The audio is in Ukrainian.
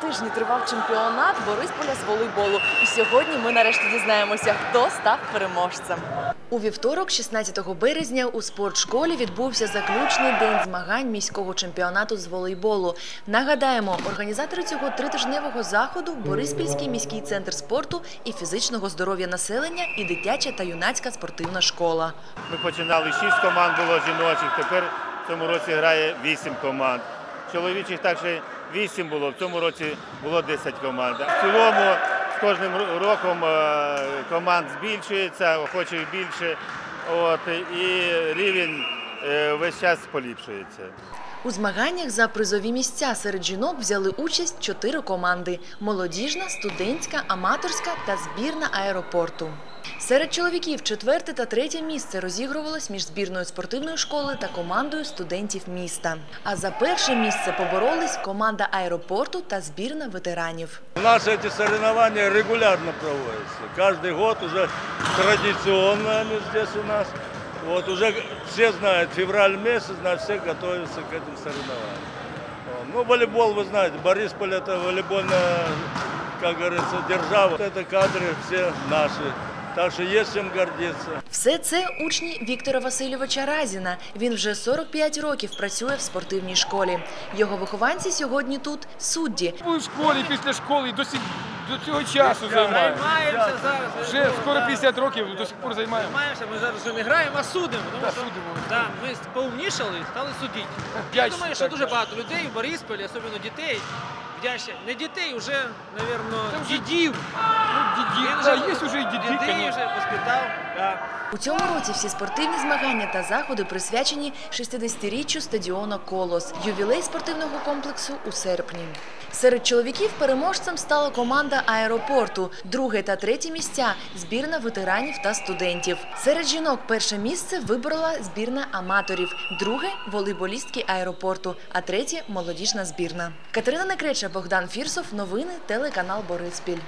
тижні тривав чемпіонат Борисполя з волейболу. І сьогодні ми нарешті дізнаємося, хто став переможцем. У вівторок, 16 березня, у спортшколі відбувся заключний день змагань міського чемпіонату з волейболу. Нагадаємо, організатори цього тритижневого заходу Бориспільський міський центр спорту і фізичного здоров'я населення і дитяча та юнацька спортивна школа. Ми починали шість команд було жіночих, тепер в цьому році грає вісім команд. Чоловічих також вісім було, в цьому році було 10 команд. В цілому з кожним роком е, команд збільшується, охочих більше, от, і рівень е, весь час поліпшується. У змаганнях за призові місця серед жінок взяли участь чотири команди: молодіжна, студентська, аматорська та збірна аеропорту. Серед чоловіків четверте та третє місце розігрувалось між збірною спортивної школи та командою студентів міста. А за перше місце поборолись команда аеропорту та збірна ветеранів. У нас эти соревнования регулярно проводятся. Каждый год уже традиционно они здесь у нас. Вот уже все знают, февраль месяц, значит, все готовятся к этим соревнованиям. Вот. Ну, волейбол, вы знаете, Борисполь это волейбольная, как говорится, держава. Вот Это кадры все наши. Так что есть чем гордиться. Все це учні Віктора Васильовича Разіна. Він вже 45 років працює в спортивній школі. Його вихованці сьогодні тут судді. Були в школі, після школи і до, цього часу займаємося. Займаємося зараз. Вже скоро 50 років до сих пор займаємося. Займаємося, ми зараз вже не граємо, а судимо. Тому Да, що судимо. Да, ми поумнішали і стали судити. Я Вдячні, думаю, що так, дуже так. багато людей в Борисполі, особливо дітей, вдячні. Не дітей, вже, мабуть, дідів. Він є вже і діді, дітей вже воспитав. Да. У цьому році всі спортивні змагання та заходи присвячені 60-річчю стадіону Колос, ювілей спортивного комплексу у серпні. Серед чоловіків переможцем стала команда аеропорту, друге та третє місця збірна ветеранів та студентів. Серед жінок перше місце виборола збірна аматорів, друге волейболістки аеропорту, а третє молодіжна збірна. Катерина Некреча, Богдан Фірсов. Новини телеканал Бориспіль.